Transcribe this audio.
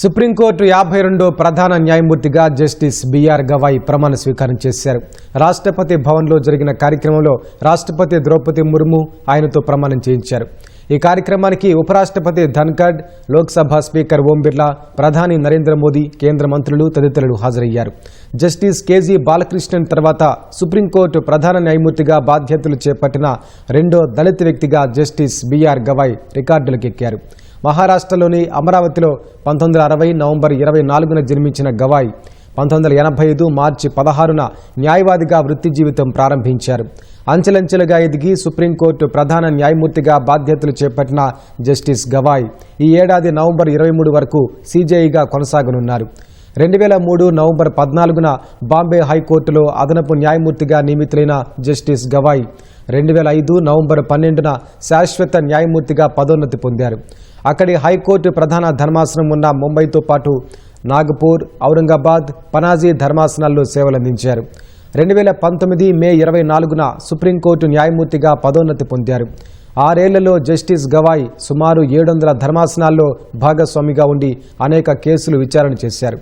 Supreme court యాభై రెండో ప్రధాన న్యాయమూర్తిగా జస్టిస్ బిఆర్ గవాయ్ ప్రమాణ స్వీకారం చేశారు. రాష్ట్రపతి భవన్లో జరిగిన కార్యక్రమంలో రాష్ట్రపతి ద్రౌపది ముర్ము ఆయనతో ప్రమాణం చేయించారు. ఈ కార్యక్రమానికి ఉపరాష్ట్రపతి ధన్ఖడ్ లోక్సభ స్పీకర్ ఓం బిర్లా ప్రధాని నరేంద్ర మోదీ కేంద్ర మంత్రులు తదితరులు హాజరయ్యారు. జస్టిస్ కేజీ బాలకృష్ణన్ తర్వాత సుప్రీంకోర్టు ప్రధాన న్యాయమూర్తిగా బాధ్యతలు చేపట్టిన రెండో దళిత వ్యక్తిగా జస్టిస్ బిఆర్ గవాయ్ రికార్డులకెక్కారు. మహారాష్ట్రలోని అమరావతిలో పంతొమ్మిది అరవై నవంబర్ ఇరవై నాలుగున జన్మించిన గవాయ్ పంతొమ్మిది వందల ఎనభై ఐదు మార్చి పదహారున న్యాయవాదిగా వృత్తి జీవితం ప్రారంభించారు. అంచెలంచెలుగా ఎదిగి సుప్రీంకోర్టు ప్రధాన న్యాయమూర్తిగా బాధ్యతలు చేపట్టిన జస్టిస్ గవాయ్ ఈ ఏడాది నవంబర్ ఇరవై మూడు వరకు సీజేఐగా కొనసాగనున్నారు. రెండు వేల మూడు నవంబర్ పద్నాలుగున బాంబే హైకోర్టులో అదనపు న్యాయమూర్తిగా నియమితులైన జస్టిస్ గవాయ్ రెండు వేల ఐదు నవంబర్ పన్నెండున శాశ్వత న్యాయమూర్తిగా పదోన్నతి పొందారు. అక్కడి హైకోర్టు ప్రధాన ధర్మాసనం ఉన్న ముంబైతో పాటు నాగపూర్ ఔరంగాబాద్ పనాజీ ధర్మాసనాల్లో సేవలందించారు. రెండు వేల పంతొమ్మిది మే ఇరవై నాలుగున సుప్రీంకోర్టు న్యాయమూర్తిగా పదోన్నతి పొందారు. ఆరేళ్ళలో జస్టిస్ గవాయ్ సుమారు ఏడు వందల ధర్మాసనాల్లో భాగస్వామిగా ఉండి అనేక కేసులు విచారణ చేశారు.